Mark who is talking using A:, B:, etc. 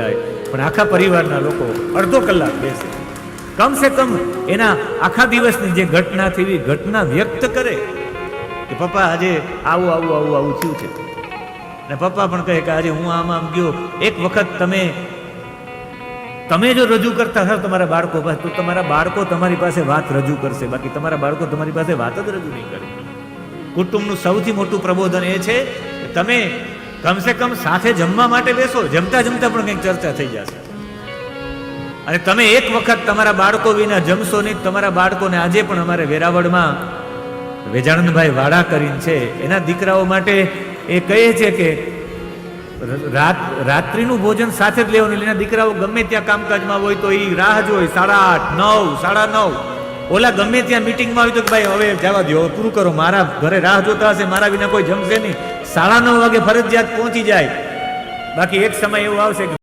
A: જાય. પણ આખા પરિવારના લોકો અડધો કલાક બેસે. કમસે કમ એના આખા દિવસની જે ઘટના થઈ ઘટના વ્યક્ત કરે કે પપ્પા આજે આવું આવું આવું આવું થયું છે. અને પપ્પા પણ કહે કે આજે હું આમ આમ ગયો. એક વખત તમે તમે જો રજૂ કરતા હો તમારા બાળકો પાસે, તો તમારા બાળકો તમારી પાસે વાત રજૂ કરશે. બાકી તમારા બાળકો તમારી પાસે વાત જ રજૂ નહીં કરે. કુટુંબનું સૌથી મોટું પ્રબોધન એ છે કે તમે કમસે કમ સાથે જમવા માટે બેસો. જમતા જમતા પણ કંઈક ચર્ચા થઈ જશે. અને તમે એક વખત તમારા બાળકો વિના જમશો નહીં તમારા બાળકોને આજે પણ અમારે વેરાવળમાં વેજાનંદભાઈ વાડા કરીને છે. એના દીકરાઓ માટે એ કહે છે કે રાત, રાત્રિનું ભોજન સાથે જ લેવાનું. એટલે એના દીકરાઓ ગમે ત્યાં કામકાજમાં હોય તો એ રાહ જોઈ સાડા આઠ, નવ, સાડા નવ. ઓલા ગમે ત્યાં મિટિંગમાં હોય તો ભાઈ હવે જવા દો પૂરું કરો. મારા ઘરે રાહ જોતા હશે, મારા વિના કોઈ જમશે નહીં. સાડા નવ વાગે ફરજિયાત પહોંચી જાય. બાકી એક સમય એવો આવશે કે